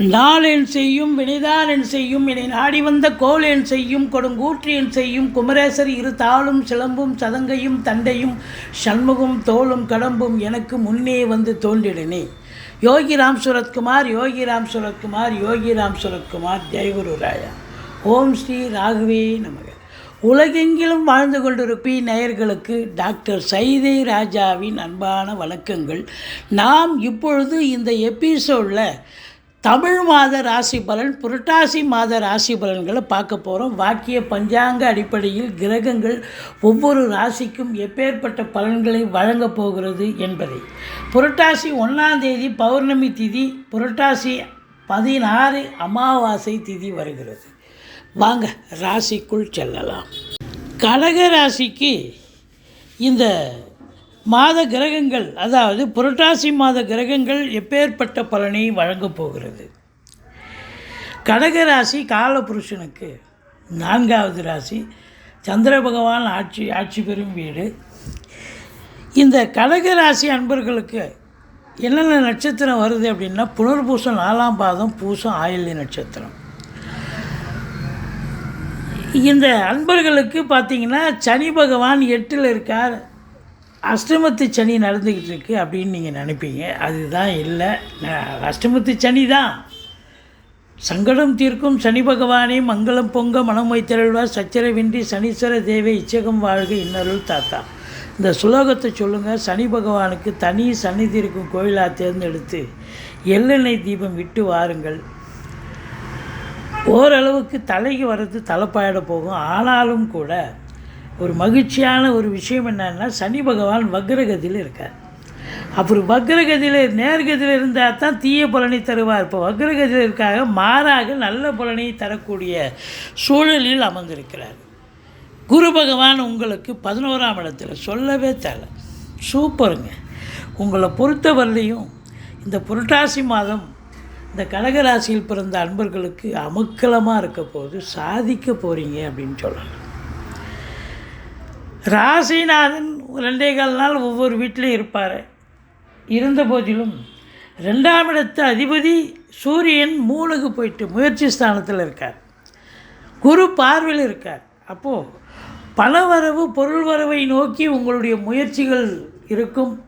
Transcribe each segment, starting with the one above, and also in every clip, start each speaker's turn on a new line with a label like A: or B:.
A: நாளேன் செய்யும் வினைதாரன் செய்யும் என்னை நாடி வந்த கோளென் செய்யும் கொடுங்கூற்றியன் செய்யும் குமரேசர் இரு தாளும் சிலம்பும் சதங்கையும் தண்டையும் சண்முகம் தோளும் கடம்பும் எனக்கு முன்னே வந்து தோன்றிடனே. யோகி ராம் சுரத்குமார் யோகி ராம் சுரத்குமார் யோகி ராம் சுரத்குமார் ஜெயகுரு ராயா. ஓம் ஸ்ரீ ராகவே நமக. உலகெங்கிலும் வாழ்ந்து கொண்டிருப்பி நேயர்களுக்கு டாக்டர் சைதை ராஜாவின் அன்பான வணக்கங்கள். நாம் இப்பொழுது இந்த எபிசோடில் தமிழ் மாத ராசி பலன் புரட்டாசி மாத ராசி பலன்களை பார்க்க போகிறோம் வாக்கிய பஞ்சாங்க அடிப்படையில் கிரகங்கள் ஒவ்வொரு ராசிக்கும் எப்பேற்பட்ட பலன்களை வழங்கப் போகிறது என்பதை. புரட்டாசி ஒன்றாம் தேதி பௌர்ணமி திதி புரட்டாசி பதினாறு அமாவாசை திதி வருகிறது. வாங்க ராசிக்குள் செல்லலாம். கடக ராசிக்கு இந்த மாத கிரகங்கள் அதாவது புரட்டாசி மாத கிரகங்கள் எப்பேற்பட்ட பலனை வழங்கப் போகிறது? கடகராசி காலபுருஷனுக்கு நான்காவது ராசி சந்திர பகவான் ஆட்சி ஆட்சி பெறும் வீடு. இந்த கடகராசி அன்பர்களுக்கு என்னென்ன நட்சத்திரம் வருது அப்படின்னா புனர்பூசம் நாலாம் பாதம் பூசம் ஆயில்ய நட்சத்திரம். இந்த அன்பர்களுக்கு பார்த்தீங்கன்னா சனி பகவான் எட்டில் இருக்கார். அஷ்டமத்து சனி நடந்துக்கிட்டு இருக்கு அப்படின்னு நீங்கள் நினைப்பீங்க. அதுதான் இல்லை. அஷ்டமத்து சனி தான். சங்கடம் தீர்க்கும் சனி பகவானே மங்களம் பொங்க மனம் வைத்திரல்வா சச்சரவின்றி சனீஸ்வர தேவை இச்சகம் வாழ்க இன்னருள் தாத்தா. இந்த சுலோகத்தை சொல்லுங்கள் சனி பகவானுக்கு தனி சந்நிதி இருக்கும் கோயிலாக தேர்ந்தெடுத்து எள்ளெண்ணெய் தீபம் விட்டு வாருங்கள். ஓரளவுக்கு தலைக்கு வர்றது தலைப்பாயிட போகும். ஆனாலும் கூட ஒரு மகிழ்ச்சியான ஒரு விஷயம் என்னன்னா சனி பகவான் வக்ரகதியில் இருக்கார். அப்புறம் வக்ரகதியில் நேர்கதியில் இருந்தால் தான் தீய பலனை தருவார். இப்போ வக்ரகதியில் இருக்காக மாறாக நல்ல பலனை தரக்கூடிய சூழலில் அமர்ந்திருக்கிறார். குரு பகவான் உங்களுக்கு பதினோராம் இடத்துல சொல்லவே தேவை. சூப்பருங்க. உங்களை பொறுத்தவரையிலையும் இந்த புரட்டாசி மாதம் இந்த கடகராசியில் பிறந்த அன்பர்களுக்கு அமுக்கலமாக இருக்க போது சாதிக்க போகிறீங்க அப்படின்னு சொல்லலாம். ராசிநாதன் ரெண்டே கால் நாள் ஒவ்வொரு வீட்டிலையும் இருப்பார். இருந்த போதிலும் ரெண்டாம் இடத்து அதிபதி சூரியன் மூணுக்கு போயிட்டு முயற்சி ஸ்தானத்தில் இருக்கார். குரு பார்வையில் இருக்கார். அப்போது பணவரவு பொருள் வரவை நோக்கி உங்களுடைய முயற்சிகள் இருக்கும்.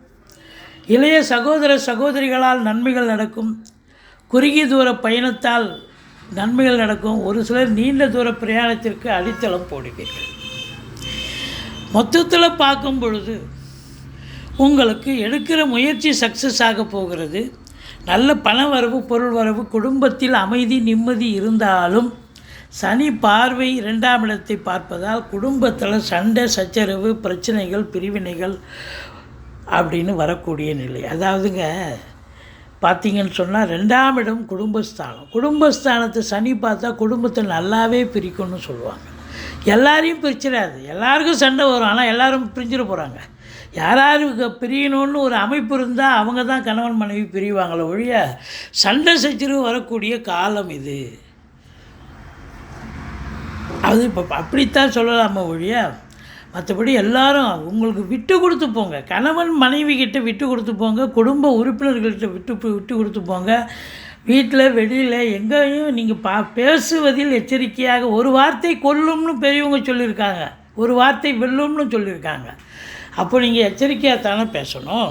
A: இளைய சகோதர சகோதரிகளால் நன்மைகள் நடக்கும். குறுகிய தூர பயணத்தால் நன்மைகள் நடக்கும். ஒரு சிலர் நீண்ட தூர பிரயாணத்திற்கு அடித்தளம் போடுவீர்கள். மொத்தத்தில் பார்க்கும் பொழுது உங்களுக்கு எடுக்கிற முயற்சி சக்ஸஸ் ஆக போகிறது. நல்ல பண வரவு பொருள் வரவு குடும்பத்தில் அமைதி நிம்மதி இருந்தாலும் சனி பார்வை இரண்டாம் இடத்தை பார்ப்பதால் குடும்பத்தில் சண்டை சச்சரவு பிரச்சனைகள் பிரிவினைகள் அப்படின்னு வரக்கூடிய நிலை. அதாவதுங்க பார்த்தீங்கன்னு சொன்னால் ரெண்டாம் இடம் குடும்பஸ்தானம். குடும்பஸ்தானத்தை சனி பார்த்தா குடும்பத்தை நல்லாவே பிரிக்கும்னு சொல்லுவாங்க. எல்லாரையும் பிரிச்சிடாது. எல்லாருக்கும் சண்டை வரும். ஆனால் எல்லாரும் பிரிஞ்சிட போகிறாங்க யாராருக்கு பிரியணும்னு ஒரு அமைப்பு இருந்தால் அவங்க தான் கணவன் மனைவி பிரிவாங்களே ஒழிய சண்டை சச்சரவு வரக்கூடிய காலம் இது. அது இப்போ அப்படித்தான் சொல்லலாமா ஒழிய மற்றபடி எல்லாரும் உங்களுக்கு விட்டு கொடுத்து போங்க. கணவன் மனைவி கிட்ட விட்டு கொடுத்து போங்க. குடும்ப உறுப்பினர்கள்கிட்ட விட்டு விட்டு கொடுத்து போங்க. வீட்டில் வெளியில் எங்கேயும் நீங்கள் பா பேசுவதில் எச்சரிக்கையாக ஒரு வார்த்தை கொல்லும்னு பெரியவங்க சொல்லியிருக்காங்க. ஒரு வார்த்தை வெல்லும்னு சொல்லியிருக்காங்க. அப்போ நீங்கள் எச்சரிக்கையாக தானே பேசணும்?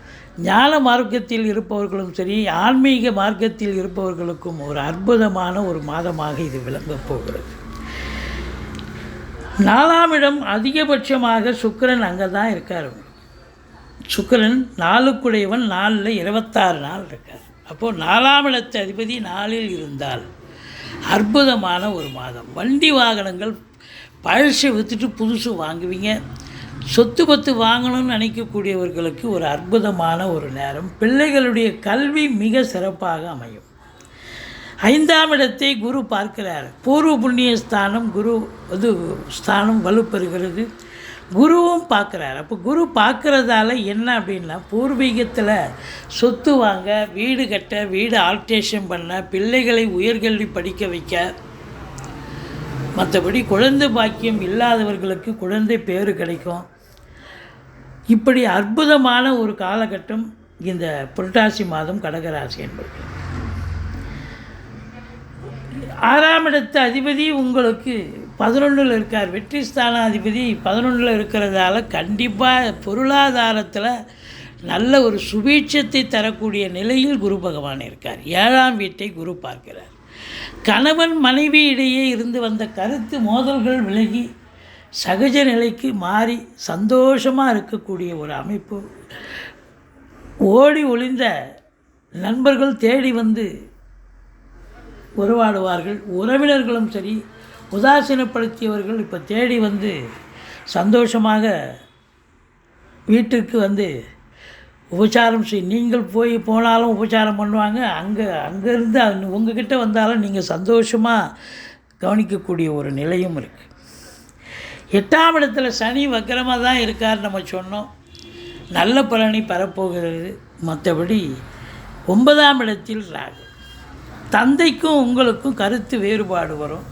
A: ஞான மார்க்கத்தில் இருப்பவர்களும் சரி ஆன்மீக மார்க்கத்தில் இருப்பவர்களுக்கும் ஒரு அற்புதமான ஒரு மாதமாக இது விளங்கப் போகிறது. நாலாம் இடம் அதிகபட்சமாக சுக்கரன் அங்கே தான் இருக்கார். சுக்கிரன் நாளுக்குடையவன் நாலில் இருபத்தாறு நாள் இருக்கார். அப்போது நாலாம் இடத்து அதிபதி நாளில் இருந்தால் அற்புதமான ஒரு மாதம். வண்டி வாகனங்கள் பழசை விற்றுட்டு புதுசு வாங்குவீங்க. சொத்து பத்து வாங்கணும்னு நினைக்கக்கூடியவர்களுக்கு ஒரு அற்புதமான ஒரு நேரம். பிள்ளைகளுடைய கல்வி மிக சிறப்பாக அமையும். ஐந்தாம் இடத்தை குரு பார்க்கிறார். பூர்வ புண்ணிய ஸ்தானம் குரு இது ஸ்தானம் வலுப்பெறுகிறது. குருவும் பார்க்குறாரு. அப்போ குரு பார்க்குறதால என்ன அப்படின்னா பூர்வீகத்தில் சொத்து வாங்க வீடு கட்ட வீடு ஆல்ட்ரேஷன் பண்ண பிள்ளைகளை உயர்கல்வி படிக்க வைக்க மற்றபடி குழந்தை பாக்கியம் இல்லாதவர்களுக்கு குழந்தை பேர் கிடைக்கும். இப்படி அற்புதமான ஒரு காலகட்டம் இந்த புரட்டாசி மாதம் கடகராசி என்பது ஆறாம் இடத்து அதிபதி உங்களுக்கு பதினொன்றில் இருக்கார். வெற்றி ஸ்தான அதிபதி பதினொன்றில் இருக்கிறதால கண்டிப்பாக பொருளாதாரத்தில் நல்ல ஒரு சுபீட்சத்தை தரக்கூடிய நிலையில் குரு பகவான் இருக்கார். ஏழாம் வீட்டை குரு பார்க்கிறார். கணவன் மனைவி இடையே இருந்து வந்த கருத்து மோதல்கள் விலகி சகஜ நிலைக்கு மாறி சந்தோஷமாக இருக்கக்கூடிய ஒரு அமைப்பு. ஓடி ஒளிந்த நண்பர்கள் தேடி வந்து உறவாடுவார்கள். உறவினர்களும் சரி உதாசீனப்படுத்தியவர்கள் இப்போ தேடி வந்து சந்தோஷமாக வீட்டுக்கு வந்து உபச்சாரம் செய். நீங்கள் போய் போனாலும் உபச்சாரம் பண்ணுவாங்க. அங்கே அங்கேருந்து உங்ககிட்ட வந்தாலும் நீங்கள் சந்தோஷமாக கவனிக்கக்கூடிய ஒரு நிலையும் இருக்குது எட்டாம் இடத்துல சனி வக்கரமாக தான் இருக்கார் நம்ம சொன்னோம். நல்ல பலனை பெறப்போகிறது. மற்றபடி ஒன்பதாம் இடத்தில் ராகு. தந்தைக்கும் உங்களுக்கும் கருத்து வேறுபாடு வரும்.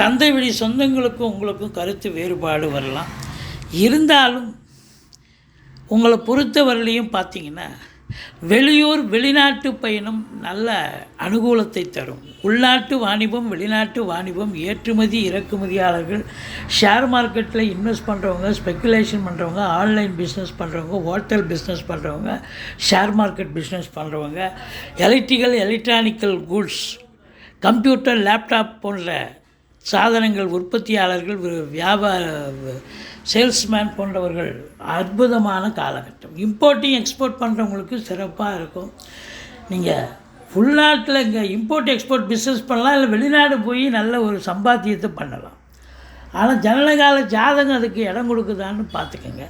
A: தந்தை வழி சொந்தங்களுக்கும் உங்களுக்கும் கருத்து வேறுபாடு வரலாம். இருந்தாலும் உங்களை பொறுத்தவரையிலையும் பார்த்தீங்கன்னா வெளியூர் வெளிநாட்டு பயணம் நல்ல அனுகூலத்தை தரும். உள்நாட்டு வாணிபம் வெளிநாட்டு வாணிபம் ஏற்றுமதி இறக்குமதியாளர்கள் ஷேர் மார்க்கெட்டில் இன்வெஸ்ட் பண்ணுறவங்க ஸ்பெக்குலேஷன் பண்ணுறவங்க ஆன்லைன் பிஸ்னஸ் பண்ணுறவங்க ஹோட்டல் பிஸ்னஸ் பண்ணுறவங்க ஷேர் மார்க்கெட் பிஸ்னஸ் பண்ணுறவங்க electrical electronical goods computer laptop போன்ற சாதனங்கள் உற்பத்தியாளர்கள் வியாபார சேல்ஸ்மேன் போன்றவர்கள் அற்புதமான காலகட்டம். இம்போர்ட்டிங் எக்ஸ்போர்ட் பண்ணுறவங்களுக்கு சிறப்பாக இருக்கும். நீங்கள் உள்நாட்டில் இங்கே இம்போர்ட் எக்ஸ்போர்ட் பிஸ்னஸ் பண்ணலாம் இல்லை வெளிநாடு போய் நல்ல ஒரு சம்பாத்தியத்தை பண்ணலாம். ஆனால் ஜனனகால ஜாதகம் அதுக்கு இடம் கொடுக்குதான்னு பார்த்துக்கோங்க.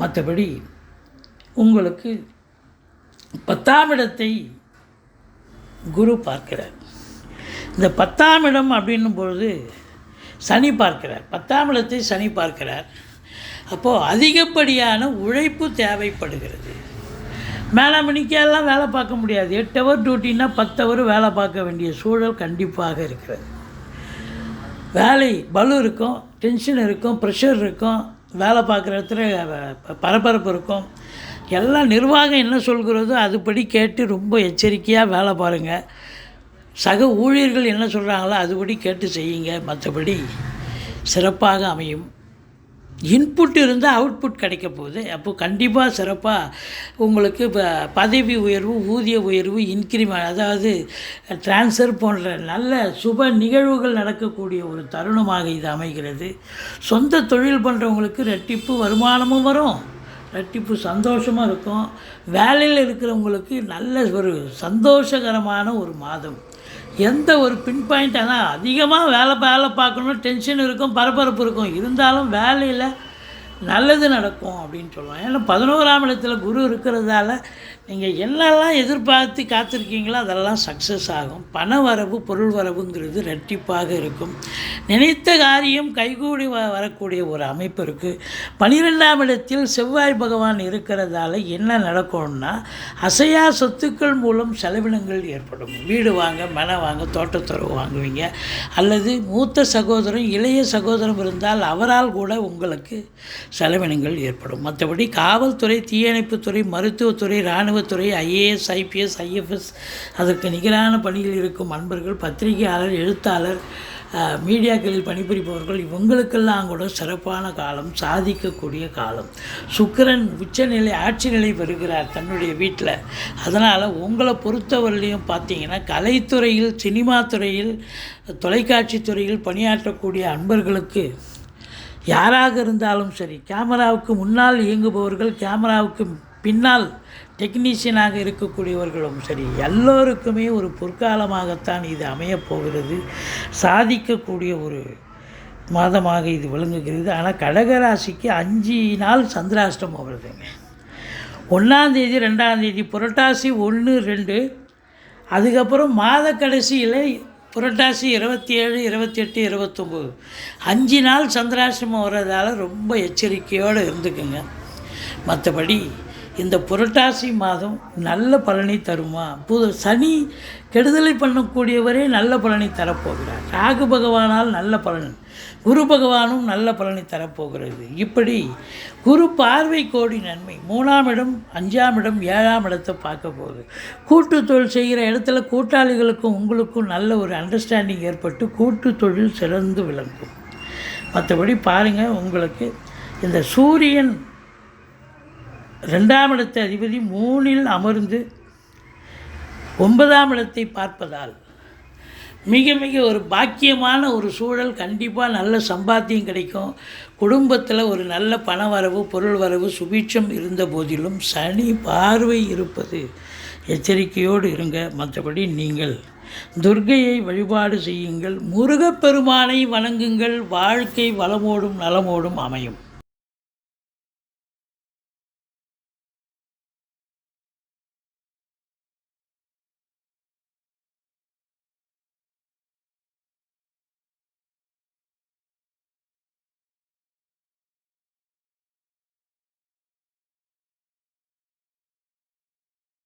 A: மற்றபடி உங்களுக்கு பத்தாம் இடத்தை குரு பார்க்கிறார். இந்த பத்தாம் இடம் அப்படின்னும் பொழுது சனி பார்க்கிறார். பத்தாம் இடத்தை சனி பார்க்கிறார். அப்போது அதிகப்படியான உழைப்பு தேவைப்படுகிறது. மேலே மணிக்கெல்லாம் வேலை பார்க்க முடியாது. எட்டு ஹவர் டியூட்டின்னா பத்து ஹவர் வேலை பார்க்க வேண்டிய சூழல் கண்டிப்பாக இருக்கிறது. வேலை பலு இருக்கும் டென்ஷன் இருக்கும் ப்ரெஷர் இருக்கும் வேலை பார்க்குற இடத்துல பரபரப்பு இருக்கும். எல்லாம் நிர்வாகம் என்ன சொல்கிறதோ அதுபடி கேட்டு ரொம்ப எச்சரிக்கையாக வேலை பாருங்கள் சக ஊழியர்கள் என்ன சொல்கிறாங்களோ அதுபடி கேட்டு செய்யுங்க. மற்றபடி சிறப்பாக அமையும். இன்புட் இருந்தால் அவுட்புட் கிடைக்க போகுது. அப்போது கண்டிப்பாக சிறப்பாக உங்களுக்கு இப்போ பதவி உயர்வு ஊதிய உயர்வு இன்க்ரிமெண்ட் அதாவது ட்ரான்ஸ்ஃபர் போன்ற நல்ல சுப நிகழ்வுகள் நடக்கக்கூடிய ஒரு தருணமாக இது அமைகிறது. சொந்த தொழில் பண்ணுறவங்களுக்கு ரெட்டிப்பு வருமானமும் வரும். ரெட்டிப்பு சந்தோஷமாக இருக்கும். வேலையில் இருக்கிறவங்களுக்கு நல்ல ஒரு சந்தோஷகரமான ஒரு மாதம். எந்த ஒரு பின் பாயிண்ட் ஆனால் அதிகமாக வேலை வேலை பார்க்கணும் டென்ஷன் இருக்கும் பரபரப்பு இருக்கும். இருந்தாலும் வேலையில் நல்லது நடக்கும் அப்படின்னு சொல்லுவோம் ஏன்னா பதினோராம் இடத்துல குரு இருக்கிறதால நீங்கள் என்னெல்லாம் எதிர்பார்த்து காத்திருக்கீங்களோ அதெல்லாம் சக்ஸஸ் ஆகும். பண வரவு பொருள் வரவுங்கிறது ரெட்டிப்பாக இருக்கும். நினைத்த காரியம் கைகூடி வ வரக்கூடிய ஒரு அமைப்பு இருக்குது பனிரெண்டாம் இடத்தில் செவ்வாய் பகவான் இருக்கிறதால என்ன நடக்கும்னா அசையா சொத்துக்கள் மூலம் செலவினங்கள் ஏற்படும். வீடு வாங்க மனை வாங்க தோட்டத்துறவு வாங்குவீங்க. அல்லது மூத்த சகோதரம் இளைய சகோதரம் இருந்தால் அவரால் கூட உங்களுக்கு செலவினங்கள் ஏற்படும். மற்றபடி காவல்துறை தீயணைப்புத்துறை மருத்துவத்துறை இராணுவத்துறை ஐஏஎஸ் ஐபிஎஸ் ஐஎஃப்எஸ் அதற்கு நிகரான பணியில் இருக்கும் அன்பர்கள் பத்திரிகையாளர் எழுத்தாளர் மீடியாக்களில் பணிபுரிபவர்கள் இவங்களுக்கெல்லாம் கூட சிறப்பான காலம் சாதிக்கக்கூடிய காலம். சுக்கிரன் உச்சநிலை ஆட்சி நிலை பெறுகிறார் தன்னுடைய வீட்டில். அதனால் உங்களை பொறுத்தவரையிலையும் பார்த்தீங்கன்னா கலைத்துறையில் சினிமா துறையில் தொலைக்காட்சி துறையில் பணியாற்றக்கூடிய அன்பர்களுக்கு யாராக இருந்தாலும் சரி கேமராவுக்கு முன்னால் இயங்குபவர்கள் கேமராவுக்கு பின்னால் டெக்னீஷியனாக இருக்கக்கூடியவர்களும் சரி எல்லோருக்குமே ஒரு பொற்காலமாகத்தான் இது அமையப் போகிறது. சாதிக்கக்கூடிய ஒரு மாதமாக இது விளங்குகிறது. ஆனால் கடகராசிக்கு அஞ்சு நாள் சந்திராஷ்டமம் வருதுங்க. ஒன்றாந்தேதி ரெண்டாந்தேதி புரட்டாசி ஒன்று ரெண்டு அதுக்கப்புறம் மாத கடைசியில் புரட்டாசி இருபத்தி ஏழு இருபத்தி எட்டு இருபத்தொம்போது. அஞ்சு நாள் சந்திராசிரமம் வர்றதால ரொம்ப எச்சரிக்கையோடு இருந்துக்குங்க. மற்றபடி இந்த புரட்டாசி மாதம் நல்ல பலனை தருமா? புது சனி கெடுதலை பண்ணக்கூடியவரே நல்ல பலனை தரப்போகிறார். ராகு பகவானால் நல்ல பலன். குரு பகவானும் நல்ல பலனை தரப்போகிறது. இப்படி குரு பார்வை கோடி நன்மை மூணாம் இடம் அஞ்சாம் இடம் ஏழாம் இடத்தை பார்க்க போகுது. கூட்டு தொழில் செய்கிற இடத்துல கூட்டாளிகளுக்கும் உங்களுக்கும் நல்ல ஒரு அண்டர்ஸ்டாண்டிங் ஏற்பட்டு கூட்டு தொழில் சிறந்து விளங்கும். மற்றபடி பாருங்கள் உங்களுக்கு இந்த சூரியன் ரெண்டாம் இடத்த அதிபதி மூணில் அமர்ந்து ஒன்பதாம் இடத்தை பார்ப்பதால் மிக மிக ஒரு பாக்கியமான ஒரு சூழல் கண்டிப்பாக நல்ல சம்பாத்தியம் கிடைக்கும். குடும்பத்தில் ஒரு நல்ல பண வரவு பொருள் வரவு சுபீட்சம் இருந்த போதிலும் சனி பார்வை இருப்பது. எச்சரிக்கையோடு இருங்க. மற்றபடி நீங்கள் துர்கையை வழிபாடு செய்யுங்கள். முருகப்பெருமானை வணங்குங்கள். வாழ்க்கை வளமோடும் நலமோடும் அமையும்.